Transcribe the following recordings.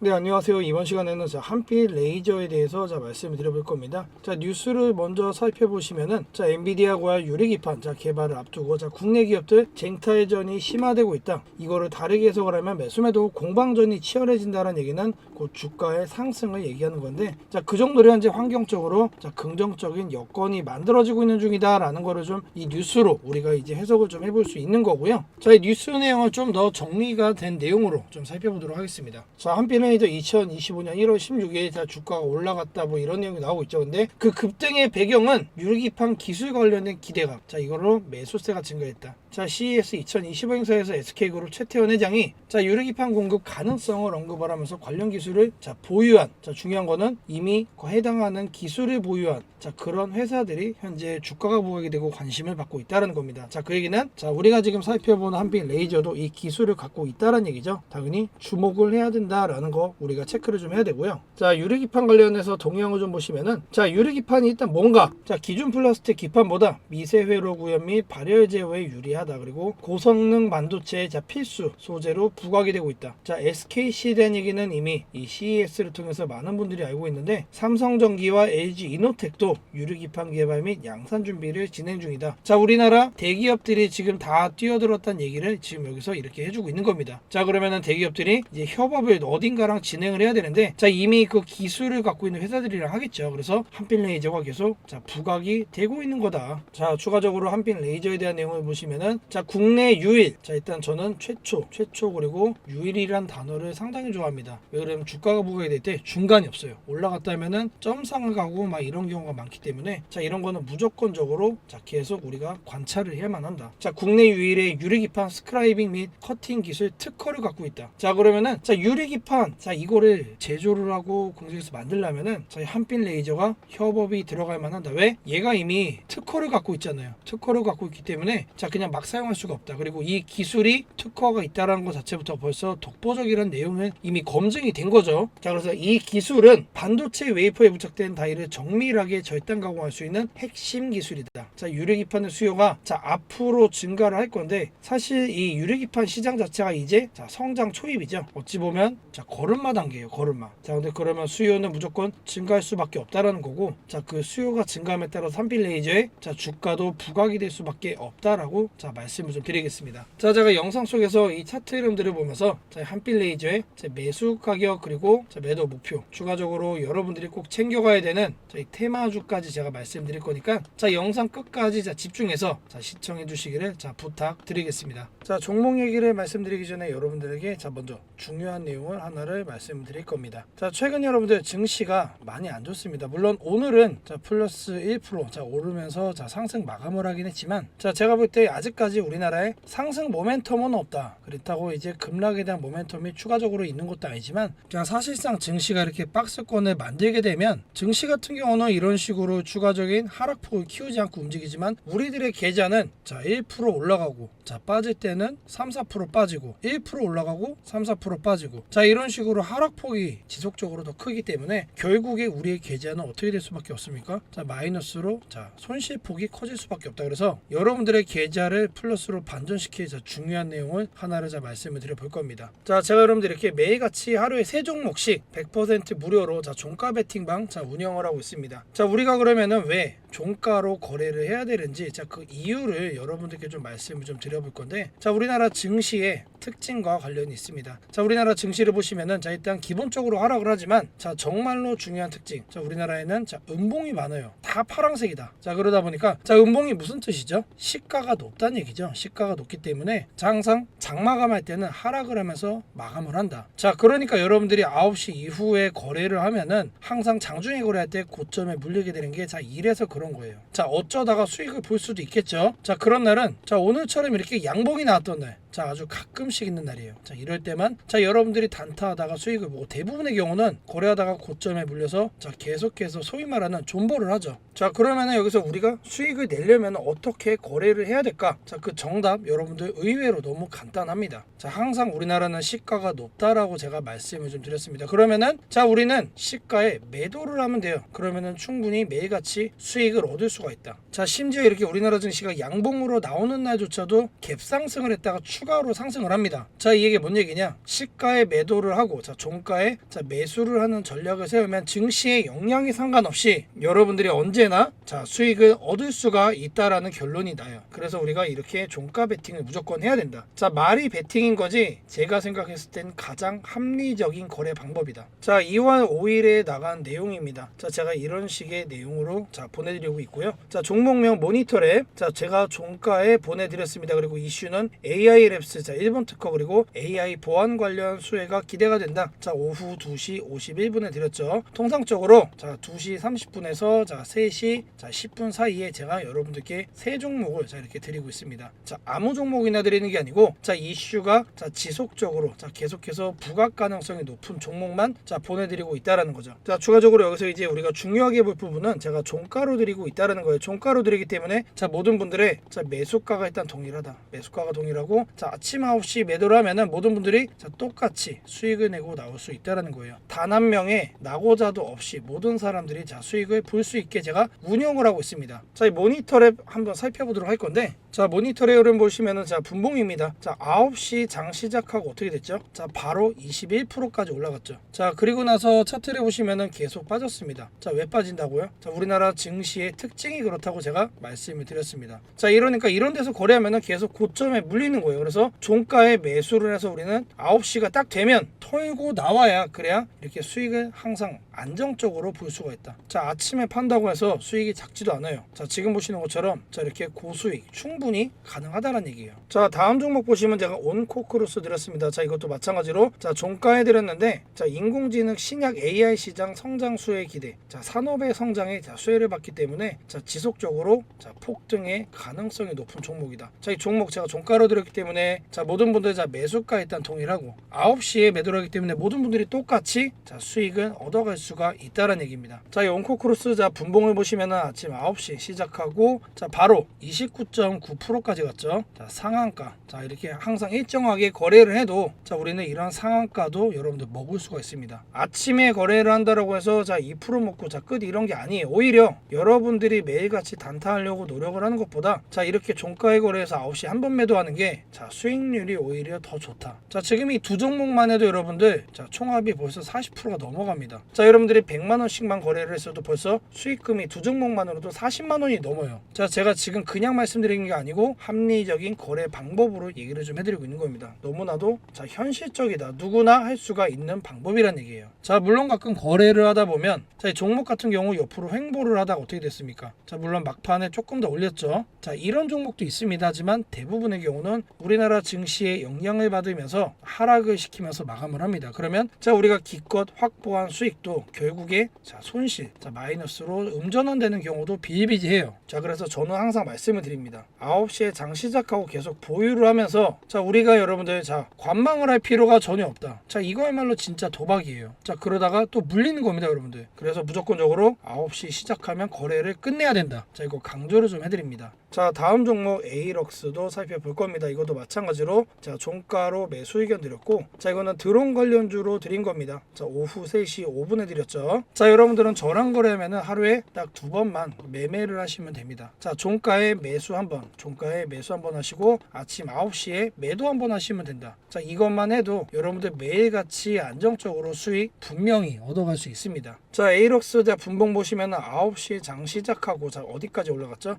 네 안녕하세요. 이번 시간에는 자 한필 레이저에 대해서 자 말씀을 드려볼 겁니다. 자 뉴스를 먼저 살펴보시면은 자 엔비디아와 유리기판 자 개발을 앞두고 자 국내 기업들 쟁탈전이 심화되고 있다. 이거를 다르게 해석을 하면 매수매도 공방전이 치열해진다는 얘기는 곧 주가의 상승을 얘기하는 건데 자 그 정도로 현재 환경적으로 자 긍정적인 여건이 만들어지고 있는 중이다라는 거를 좀 이 뉴스로 우리가 이제 해석을 좀 해볼 수 있는 거고요. 자 이 뉴스 내용을 좀 더 정리가 된 내용으로 좀 살펴보도록 하겠습니다. 자 한필은 이제 2025년 1월 16일 자 주가가 올라갔다 뭐 이런 내용이 나오고 있죠. 근데 그 급등의 배경은 유리기판 기술 관련된 기대감. 자 이걸로 매수세가 증가했다. 자 CES 2025 행사에서 SK그룹 최태원 회장이 자 유리기판 공급 가능성을 언급을 하면서 관련 기술을 자 보유한 자 중요한 거는 이미 그 해당하는 기술을 보유한 자 그런 회사들이 현재 주가가 부각이 되고 관심을 받고 있다는 겁니다. 자 그 얘기는 자 우리가 지금 살펴보는 한빛 레이저도 이 기술을 갖고 있다는 얘기죠. 당연히 주목을 해야 된다라는 거 우리가 체크를 좀 해야 되고요. 자 유리기판 관련해서 동향을 좀 보시면은 자 유리기판이 일단 뭔가 자 기존 플라스틱 기판보다 미세 회로 구현 및 발열 제어에 유리 하다 그리고 고성능 반도체의 자 필수 소재로 부각이 되고 있다. 자 SKC에 대한 얘기는 이미 이 CES를 통해서 많은 분들이 알고 있는데 삼성전기와 LG 이노텍도 유리기판 개발 및 양산 준비를 진행 중이다. 자 우리나라 대기업들이 지금 다 뛰어들었다는 얘기를 지금 여기서 이렇게 해주고 있는 겁니다. 자 그러면은 대기업들이 이제 협업을 어딘가랑 진행을 해야 되는데 자 이미 그 기술을 갖고 있는 회사들이랑 하겠죠. 그래서 한빛 레이저가 계속 자 부각이 되고 있는 거다. 자 추가적으로 한빛 레이저에 대한 내용을 보시면은 자 국내 유일 자 일단 저는 최초 최초 그리고 유일이란 단어를 상당히 좋아합니다. 왜 그러면 주가가 부각이 될 때 중간이 없어요. 올라갔다 하면은 점상을 가고 막 이런 경우가 많기 때문에 자 이런 거는 무조건적으로 자 계속 우리가 관찰을 해야만 한다. 자 국내 유일의 유리기판 스크라이빙 및 커팅 기술 특허를 갖고 있다. 자 그러면은 자 유리기판 자 이거를 제조를 하고 공장에서 만들려면은 저희 한빛 레이저가 협업이 들어갈 만한다. 왜? 얘가 이미 특허를 갖고 있잖아요. 특허를 갖고 있기 때문에 자 그냥 막 사용할 수가 없다. 그리고 이 기술이 특허가 있다라는 것 자체부터 벌써 독보적이라는 내용은 이미 검증이 된 거죠. 자 그래서 이 기술은 반도체 웨이퍼에 부착된 다이를 정밀하게 절단 가공할 수 있는 핵심 기술이다. 자 유리기판의 수요가 자 앞으로 증가를 할 건데 사실 이 유리기판 시장 자체가 이제 자 성장 초입이죠. 어찌 보면 자 걸음마 단계예요. 걸음마. 자 근데 그러면 수요는 무조건 증가할 수밖에 없다라는 거고 자 그 수요가 증가함에 따라 삼필 레이저의 자 주가도 부각이 될 수밖에 없다라고 자 말씀을 좀 드리겠습니다. 자 제가 영상 속에서 이 차트 이름들을 보면서 자 한필 레이저의 자 매수 가격 그리고 자 매도 목표 추가적으로 여러분들이 꼭 챙겨가야 되는 저희 테마주까지 제가 말씀드릴 거니까 자 영상 끝까지 자 집중해서 자 시청해 주시기를 자 부탁드리겠습니다. 자 종목 얘기를 말씀드리기 전에 여러분들에게 자 먼저 중요한 내용을 하나를 말씀드릴 겁니다. 자 최근 여러분들 증시가 많이 안 좋습니다. 물론 오늘은 자 플러스 1%자 오르면서 자 상승 마감을 하긴 했지만 자 제가 볼 때 아직 까지 우리나라에 상승 모멘텀은 없다. 그렇다고 이제 급락에 대한 모멘텀이 추가적으로 있는 것도 아니지만 자 사실상 증시가 이렇게 박스권을 만들게 되면 증시 같은 경우는 이런 식으로 추가적인 하락폭을 키우지 않고 움직이지만 우리들의 계좌는 자 1% 올라가고 자 빠질 때는 3, 4% 빠지고 1% 올라가고 3, 4% 빠지고 자 이런 식으로 하락폭이 지속적으로 더 크기 때문에 결국에 우리의 계좌는 어떻게 될 수밖에 없습니까? 자 마이너스로 자 손실폭이 커질 수밖에 없다. 그래서 여러분들의 계좌를 플러스로 반전시킬 자 중요한 내용을 하나를 자 말씀을 드려 볼 겁니다. 자 제가 여러분들 이렇게 매일같이 하루에 세 종목씩 100% 무료로 자 종가 베팅방 자 운영을 하고 있습니다. 자 우리가 그러면은 왜 종가로 거래를 해야 되는지 자 그 이유를 여러분들께 좀 말씀을 좀 드려볼 건데 자 우리나라 증시의 특징과 관련이 있습니다. 자 우리나라 증시를 보시면은 자 일단 기본적으로 하락을 하지만 자 정말로 중요한 특징 자 우리나라에는 자 음봉이 많아요. 다 파랑색이다. 자 그러다 보니까 자 음봉이 무슨 뜻이죠? 시가가 높다는 얘기죠. 시가가 높기 때문에 자 항상 장마감할 때는 하락을 하면서 마감을 한다. 자 그러니까 여러분들이 9시 이후에 거래를 하면은 항상 장중에 거래할 때 고점에 물리게 되는 게자 이래서 그런 거예요. 자 어쩌다가 수익을 볼 수도 있겠죠. 자 그런 날은 자 오늘처럼 이렇게 양봉이 나왔던 날. 자 아주 가끔씩 있는 날이에요. 자 이럴 때만 자 여러분들이 단타하다가 수익을 보고 대부분의 경우는 거래하다가 고점에 물려서 자 계속해서 소위 말하는 존버를 하죠. 자 그러면은 여기서 우리가 수익을 내려면 어떻게 거래를 해야 될까? 자 그 정답 여러분들 의외로 너무 간단합니다. 자 항상 우리나라는 시가가 높다라고 제가 말씀을 좀 드렸습니다. 그러면은 자 우리는 시가에 매도를 하면 돼요. 그러면은 충분히 매일같이 수익을 얻을 수가 있다. 자 심지어 이렇게 우리나라 증시가 양봉으로 나오는 날조차도 갭상승을 했다가 추가로 상승을 합니다. 자, 이게 뭔 얘기냐? 시가에 매도를 하고 자, 종가에 자, 매수를 하는 전략을 세우면 증시에 영향이 상관없이 여러분들이 언제나 자, 수익을 얻을 수가 있다라는 결론이 나요. 그래서 우리가 이렇게 종가 베팅을 무조건 해야 된다. 자, 말이 베팅인 거지 제가 생각했을 땐 가장 합리적인 거래 방법이다. 자, 2월 5일에 나간 내용입니다. 자, 제가 이런 식의 내용으로 자, 보내드리고 있고요. 자, 종목명 모니터랩. 자, 제가 종가에 보내드렸습니다. 그리고 이슈는 AI 랩스. 자, 일본 특허 그리고 AI 보안 관련 수혜가 기대가 된다. 자, 오후 2시 51분에 드렸죠. 통상적으로 자, 2시 30분에서 자, 3시 자, 10분 사이에 제가 여러분들께 세 종목을 자, 이렇게 드리고 있습니다. 자, 아무 종목이나 드리는 게 아니고 자, 이슈가 자, 지속적으로 자, 계속해서 부각 가능성이 높은 종목만 자, 보내드리고 있다라는 거죠. 자, 추가적으로 여기서 이제 우리가 중요하게 볼 부분은 제가 종가로 드리고 있다라는 거예요. 종가로 드리기 때문에 자, 모든 분들의 자, 매수가가 일단 동일하다. 매수가가 동일하고 자, 아침 9시 매도를 하면은 모든 분들이 자, 똑같이 수익을 내고 나올 수 있다라는 거예요. 단 한 명의 나고자도 없이 모든 사람들이 자, 수익을 볼 수 있게 제가 운영을 하고 있습니다. 자, 이 모니터 랩 한번 살펴보도록 할 건데 자, 모니터랩 흐름 보시면은 자, 분봉입니다. 자, 9시 장 시작하고 어떻게 됐죠? 자, 바로 21%까지 올라갔죠. 자, 그리고 나서 차트를 보시면은 계속 빠졌습니다. 자, 왜 빠진다고요? 자, 우리나라 증시의 특징이 그렇다고 제가 말씀을 드렸습니다. 자, 이러니까 이런 데서 거래하면은 계속 고점에 물리는 거예요. 그래서 종가에 매수를 해서 우리는 9시가 딱 되면 털고 나와야 그래야 이렇게 수익을 항상 안정적으로 볼 수가 있다. 자, 아침에 판다고 해서 수익이 작지도 않아요. 자, 지금 보시는 것처럼 자, 이렇게 고수익 충분히 가능하다는 얘기예요. 자, 다음 종목 보시면 제가 온코크로스 드렸습니다. 자, 이것도 마찬가지로 자, 종가에 드렸는데 자, 인공지능 신약 AI 시장 성장 수혜 기대. 자, 산업의 성장에 자, 수혜를 받기 때문에 자, 지속적으로 자, 폭등의 가능성이 높은 종목이다. 자, 이 종목 제가 종가로 드렸기 때문에 자, 모든 분들 자, 매수가 일단 동일하고 9시에 매도를 하기 때문에 모든 분들이 똑같이 자, 수익은 얻어갈 수가 있다는 얘기입니다. 자, 이 온코 크로스 자, 분봉을 보시면은 아침 9시 시작하고 자, 바로 29.9%까지 갔죠. 자, 상한가. 자, 이렇게 항상 일정하게 거래를 해도 자, 우리는 이런 상한가도 여러분들 먹을 수가 있습니다. 아침에 거래를 한다라고 해서 자, 2% 먹고 자, 끝 이런 게 아니에요. 오히려 여러분들이 매일같이 단타하려고 노력을 하는 것보다 자, 이렇게 종가에 거래해서 9시 한 번 매도하는 게 자, 수익률이 오히려 더 좋다. 자, 지금 이 두 종목만 해도 여러분들 자, 총합이 벌써 40%가 넘어갑니다. 자, 여러분들이 100만 원씩만 거래를 했어도 벌써 수익금이 두 종목만으로도 40만 원이 넘어요. 자, 제가 지금 그냥 말씀드리는 게 아니고 합리적인 거래 방법으로 얘기를 좀 해드리고 있는 겁니다. 너무나도 자 현실적이다. 누구나 할 수가 있는 방법이란 얘기예요. 자, 물론 가끔 거래를 하다 보면 자, 이 종목 같은 경우 옆으로 횡보를 하다가 어떻게 됐습니까? 자, 물론 막판에 조금 더 올렸죠. 자, 이런 종목도 있습니다. 하지만 대부분의 경우는 우리 나라 증시에 영향을 받으면서 하락을 시키면서 마감을 합니다. 그러면 자, 우리가 기껏 확보한 수익도 결국에 자, 손실, 자, 마이너스로 음전환되는 경우도 비일비재해요. 자, 그래서 저는 항상 말씀을 드립니다. 9시에 장 시작하고 계속 보유를 하면서 자, 우리가 여러분들 자, 관망을 할 필요가 전혀 없다. 자, 이거야말로 진짜 도박이에요. 자, 그러다가 또 물리는 겁니다, 여러분들. 그래서 무조건적으로 9시 시작하면 거래를 끝내야 된다. 자, 이거 강조를 좀 해드립니다. 자, 다음 종목 에이럭스도 살펴볼 겁니다. 이것도 마찬가지로 제가 종가로 매수 의견 드렸고, 자, 이거는 드론 관련주로 드린 겁니다. 자, 오후 3시 5분에 드렸죠. 자, 여러분들은 저랑 거래하면은 하루에 딱 두 번만 매매를 하시면 됩니다. 자, 종가에 매수 한 번, 종가에 매수 한번 하시고, 아침 9시에 매도 한번 하시면 된다. 자, 이것만 해도 여러분들 매일같이 안정적으로 수익 분명히 얻어갈 수 있습니다. 자, 에이럭스 자 분봉 보시면 9시 장 시작하고 자, 어디까지 올라갔죠?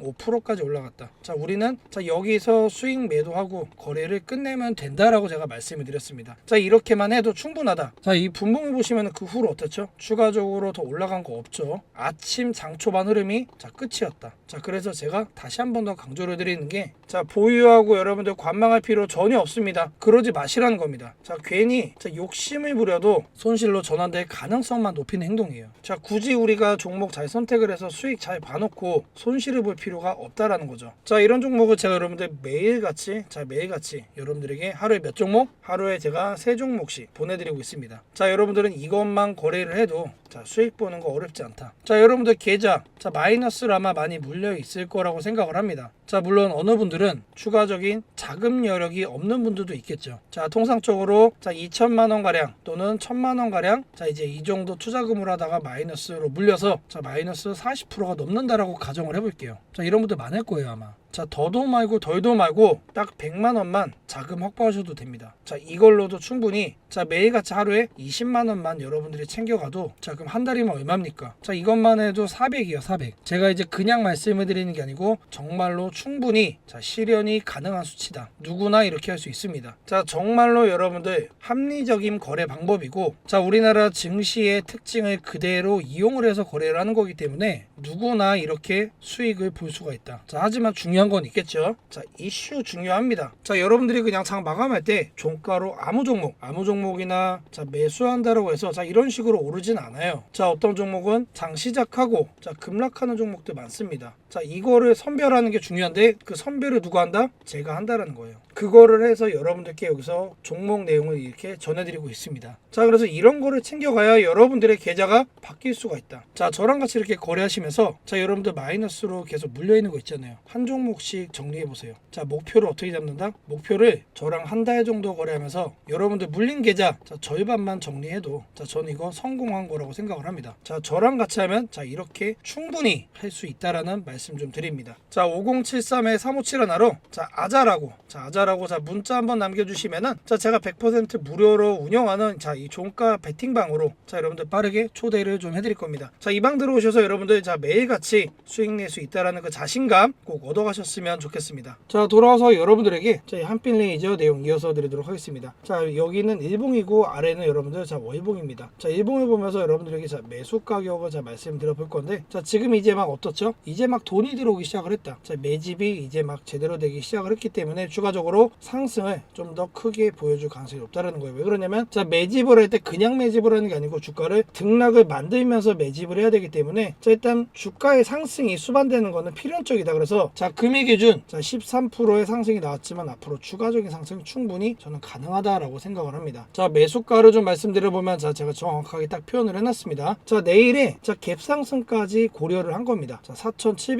12.5%까지 올라갔다. 자, 우리는 자, 여기서 수익 매도하고 거래를 끝내면 된다라고 제가 말씀을 드렸습니다. 자, 이렇게만 해도 충분하다. 자, 이 분봉을 보시면 그 후로 어땠죠? 추가적으로 더 올라간 거 없죠. 아침 장 초반 흐름이 자, 끝이었다. 자, 그래서 제가 다시 한 번 더 강조를 드리는 게 자, 보유하고 여러분들 관망할 필요 전혀 없습니다. 그러지 마시라는 겁니다. 자, 괜히 자, 욕심을 부려도 손실로 전환될 가능성만 높이는 행동이에요. 자, 굳이 우리가 종목 잘 선택을 해서 수익 잘 봐놓고 손실을 볼 필요 가 없다라는 거죠. 자, 이런 종목을 제가 여러분들 매일같이 자, 매일같이 여러분들에게 하루에 몇 종목? 하루에 제가 세 종목씩 보내드리고 있습니다. 자, 여러분들은 이것만 거래를 해도 자, 수익 보는 거 어렵지 않다. 자, 여러분들 계좌 자, 마이너스로 아마 많이 물려 있을 거라고 생각을 합니다. 자, 물론 어느 분들은 추가적인 자금 여력이 없는 분들도 있겠죠. 자, 통상적으로 자, 2천만 원 가량 또는 1천만 원 가량 자, 이제 이 정도 투자금을 하다가 마이너스로 물려서 자, 마이너스 40%가 넘는다라고 가정을 해 볼게요. 자, 이런 분들 많을 거예요, 아마. 자 더도 말고 덜도 말고 딱 100만 원만 자금 확보하셔도 됩니다. 자 이걸로도 충분히 자 매일같이 하루에 20만 원만 여러분들이 챙겨가도 자 그럼 한 달이면 얼마입니까? 자 이것만 해도 400이요 400. 제가 이제 그냥 말씀을 드리는 게 아니고 정말로 충분히 자 실현이 가능한 수치다. 누구나 이렇게 할 수 있습니다. 자 정말로 여러분들 합리적인 거래 방법이고 자 우리나라 증시의 특징을 그대로 이용을 해서 거래를 하는 거기 때문에 누구나 이렇게 수익을 볼 수가 있다. 자 하지만 중요한 건 있겠죠. 자 이슈 중요합니다. 자 여러분들이 그냥 장 마감할 때 종가로 아무 종목 아무 종목이나 자 매수한다라고 해서 자 이런 식으로 오르진 않아요. 자 어떤 종목은 장 시작하고 자 급락하는 종목도 많습니다. 자 이거를 선별하는 게 중요한데 그 선별을 누가 한다? 제가 한다라는 거예요. 그거를 해서 여러분들께 여기서 종목 내용을 이렇게 전해드리고 있습니다. 자 그래서 이런 거를 챙겨가야 여러분들의 계좌가 바뀔 수가 있다. 자 저랑 같이 이렇게 거래하시면서 자 여러분들 마이너스로 계속 물려 있는 거 있잖아요. 한 종목씩 정리해 보세요. 자 목표를 어떻게 잡는다? 목표를 저랑 한 달 정도 거래하면서 여러분들 물린 계좌 자 절반만 정리해도 자 저는 이거 성공한 거라고 생각을 합니다. 자 저랑 같이 하면 자 이렇게 충분히 할 수 있다라는 말씀 좀 드립니다. 자 5073에 357 하나로 자 아자라고 자 아자라고 자 문자 한번 남겨 주시면은 자 제가 100% 무료로 운영하는 자 이 종가 베팅방으로 자 여러분들 빠르게 초대를 좀 해 드릴 겁니다. 자 이 방 들어오셔서 여러분들 자 매일같이 수익 낼 수 있다라는 그 자신감 꼭 얻어 가셨으면 좋겠습니다. 자 돌아와서 여러분들에게 저희 한빛 레이저 내용 이어서 드리도록 하겠습니다. 자 여기는 일봉이고 아래는 여러분들 자 월봉입니다. 자 일봉을 보면서 여러분들에게 자 매수 가격을 자 말씀드려 볼 건데 자 지금 이제 막 어떻죠? 이제 막 돈이 들어오기 시작을 했다. 자 매집이 이제 막 제대로 되기 시작을 했기 때문에 추가적으로 상승을 좀 더 크게 보여줄 가능성이 높다는 거예요. 왜 그러냐면 자 매집을 할 때 그냥 매집을 하는 게 아니고 주가를 등락을 만들면서 매집을 해야 되기 때문에 자 일단 주가의 상승이 수반되는 거는 필연적이다. 그래서 자 금일 기준 자 13%의 상승이 나왔지만 앞으로 추가적인 상승이 충분히 저는 가능하다라고 생각을 합니다. 자 매수가를 좀 말씀드려 보면 자 제가 정확하게 딱 표현을 해놨습니다. 자 내일에 자 갭상승까지 고려를 한 겁니다. 자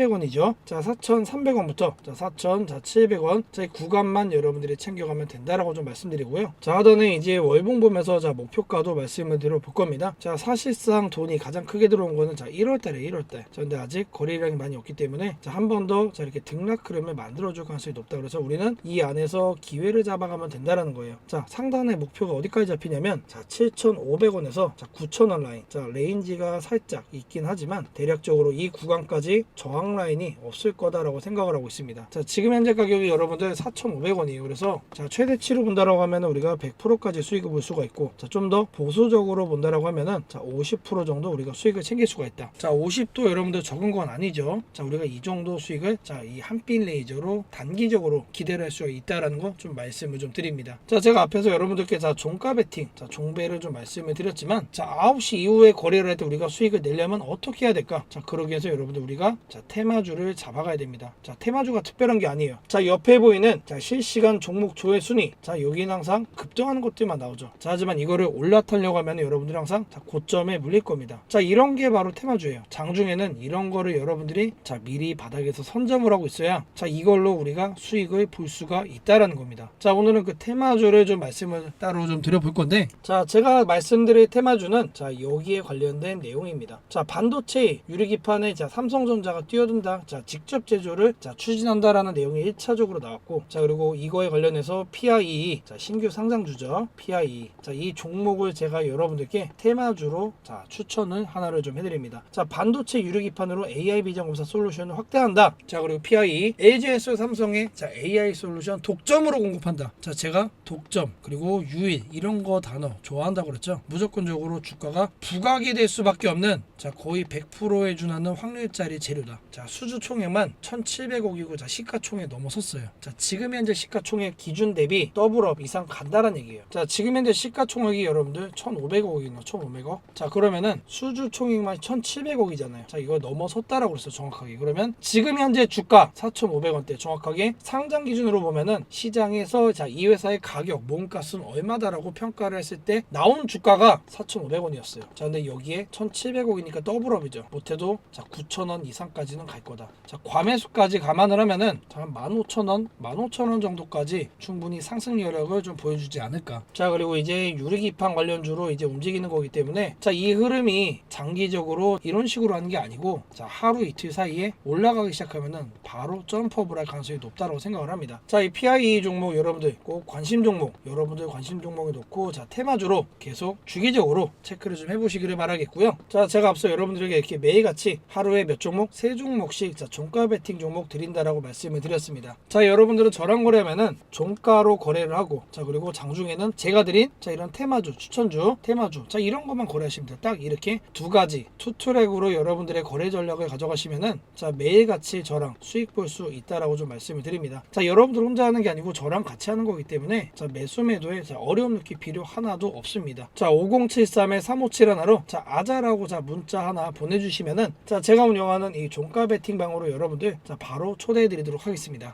4,700원이죠. 자 4,300원부터 자 4,700원 자 이 구간만 여러분들이 챙겨가면 된다라고 좀 말씀드리고요. 자 하단에 이제 월봉 보면서 자 목표가도 말씀을 드려볼 겁니다. 자 사실상 돈이 가장 크게 들어온 거는 자 1월 달에 1월 달. 자 근데 아직 거래량이 많이 없기 때문에 자 한 번 더 자 이렇게 등락 흐름을 만들어 줄 가능성이 높다. 그래서 우리는 이 안에서 기회를 잡아가면 된다라는 거예요. 자 상단의 목표가 어디까지 잡히냐면 자 7,500원에서 자 9,000원 라인. 자 레인지가 살짝 있긴 하지만 대략적으로 이 구간까지 저항 라인이 없을 거다라고 생각을 하고 있습니다. 자 지금 현재 가격이 여러분들 4,500원이에요. 그래서 자 최대치로 본다라고 하면 우리가 100%까지 수익을 볼 수가 있고 자 좀 더 보수적으로 본다라고 하면은 자 50% 정도 우리가 수익을 챙길 수가 있다. 자 50도 여러분들 적은 건 아니죠. 자 우리가 이 정도 수익을 자 이 한빛 레이저로 단기적으로 기대를 할 수가 있다라는 거 좀 말씀을 좀 드립니다. 자 제가 앞에서 여러분들께 자 종가 베팅 자 종배를 좀 말씀을 드렸지만 자 9시 이후에 거래를 할 때 우리가 수익을 내려면 어떻게 해야 될까? 자 그러기 위해서 여러분들 우리가 자 테마주를 잡아가야 됩니다. 자 테마주가 특별한 게 아니에요. 자 옆에 보이는 자 실시간 종목 조회 순위 자 여기는 항상 급등하는 것들만 나오죠. 자 하지만 이거를 올라타려고 하면 여러분들이 항상 자 고점에 물릴 겁니다. 자 이런 게 바로 테마주예요. 장중에는 이런 거를 여러분들이 자 미리 바닥에서 선점을 하고 있어야 자 이걸로 우리가 수익을 볼 수가 있다라는 겁니다. 자 오늘은 그 테마주를 좀 말씀을 따로 좀 드려볼 건데 자 제가 말씀드릴 테마주는 자 여기에 관련된 내용입니다. 자 반도체 유리기판에 자 삼성전자가 뛰어 든다. 자 직접 제조를 자 추진한다라는 내용이 1차적으로 나왔고 자 그리고 이거에 관련해서 PIE 자 신규 상장 주죠. PIE 자 이 종목을 제가 여러분들께 테마주로 자 추천을 하나를 좀 해 드립니다. 자 반도체 유리기판으로 AI 비전 검사 솔루션을 확대한다. 자 그리고 PIE LG에서 삼성의 자 AI 솔루션 독점으로 공급한다. 자 제가 독점 그리고 유일 이런 거 단어 좋아한다고 그랬죠. 무조건적으로 주가가 부각이 될 수밖에 없는 자 거의 100%에 준하는 확률짜리 재료다. 자 수주 총액만 1,700억이고 자 시가총액 넘어섰어요. 자 지금 현재 시가총액 기준 대비 더블업 이상 간다는 얘기예요. 자 지금 현재 시가총액이 여러분들 1,500억이나 1,500억. 자 그러면은 수주 총액만 1,700억이잖아요. 자 이거 넘어섰다라고 그랬어 정확하게. 그러면 지금 현재 주가 4,500원대 정확하게 상장 기준으로 보면은 시장에서 자 이 회사의 가격 몸값은 얼마다라고 평가를 했을 때 나온 주가가 4,500원이었어요. 자 근데 여기에 1,700억이니까 더블업이죠. 못해도 자 9,000원 이상까지는 매수는 갈 거다. 자, 과매수까지 감안을 하면은 자, 한 15,000원, 15,000원 정도까지 충분히 상승 여력을 좀 보여주지 않을까. 자, 그리고 이제 유리기판 관련주로 이제 움직이는 거기 때문에 자, 이 흐름이 장기적으로 이런 식으로 하는 게 아니고 자, 하루 이틀 사이에 올라가기 시작하면은 바로 점프업을 할 가능성이 높다고 생각을 합니다. 자, 이 PIE 종목 여러분들 꼭 관심 종목, 여러분들 관심 종목에 놓고 자, 테마주로 계속 주기적으로 체크를 좀 해보시기를 바라겠고요. 자, 제가 앞서 여러분들에게 이렇게 매일같이 하루에 몇 종목, 세 종목 씩 자, 종가 베팅 종목 드린다라고 말씀을 드렸습니다. 자, 여러분들은 저랑 거래하면은 종가로 거래를 하고 자, 그리고 장중에는 제가 드린 자, 이런 테마주, 추천주, 테마주 자, 이런 것만 거래하시면 돼요. 딱 이렇게 두 가지 투트랙으로 여러분들의 거래 전략을 가져가시면은 자, 매일같이 저랑 수익 볼 수 있다라고 좀 말씀을 드립니다. 자, 여러분들 혼자 하는 게 아니고 저랑 같이 하는 거기 때문에 자, 매수 매도에 자, 어려움 느낄 필요 하나도 없습니다. 자, 5073에 357 하나로 자, 아자라고 자, 문자 하나 보내 주시면은 자, 제가 운영하는 이 종가 베팅 방으로 여러분들 자, 바로 초대해 드리도록 하겠습니다.